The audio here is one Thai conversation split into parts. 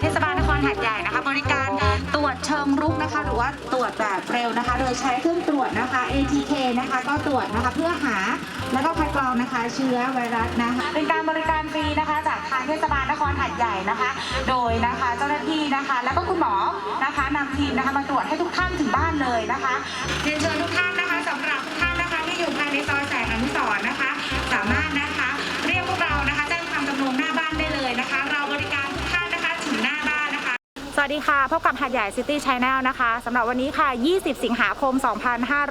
เทศบาลนครหาดใหญ่นะคะ บริการตรวจเชิงรุกนะคะ หรือว่าตรวจแบบเร็วนะคะ โดยใช้เครื่องตรวจนะคะ ATK นะคะ ก็ตรวจนะคะเพื่อหาแล้วก็คัดกรองนะคะ เชื้อไวรัสนะคะเป็นการบริการฟรีนะคะ จากทางเทศบาลนครหาดใหญ่นะคะ โดยนะคะเจ้าหน้าที่นะคะ แล้วก็คุณหมอนะคะนำทีมนะคะมาตรวจให้ทุกท่านถึงบ้านเลยนะคะเรียนเชิญทุกท่านนะคะสำหรับ วัสดีค่ะ พบกับหัดใหญ่ซิตี้ช n แนลนะคะสำหรับวันนี้ค่ะ 20 สิงหาคม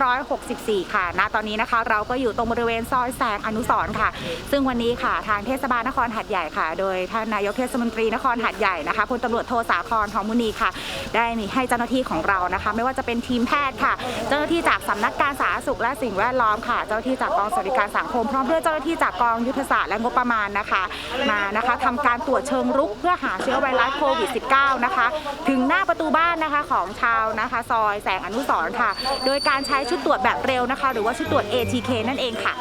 2564 ค่ะณตอนนี้นะคะ เราก็อยู่ตรงบริเวณซอยแสงอนุสร์ค่ะ ซึ่งวันนี้ค่ะทางเทศบาลนครหัดใหญ่ค่ะ โดยท่านนายกเทศมนตรีนครหัดใหญ่นะคะพลตำรวจโทสาครทองมุนีค่ะ ได้มีให้เจ้าหน้าที่ของเรานะคะ ไม่ว่าจะเป็นทีมแพทย์ค่ะ เจ้าหน้าที่จากสำนักการสาธารณสุขและสิ่งแวดล้อมค่ะ เจ้าหน้าที่จากกองสวัสดิการสังคมพร้อมด้วยเจ้าหน้าที่จากกองยุทธศาสตร์และงบประมาณนะคะ มานะคะทำการตรวจเชิงรุกเพื่อหาเชื้อไวรัสโควิด -19 นะคะถึงหน้าประตูบ้านนะคะของชาวนะคะ ซอยแสงอนุสร์ค่ะ โดยการใช้ชุดตรวจแบบเร็วนะคะ หรือว่าชุดตรวจ ATK นั่นเองค่ะ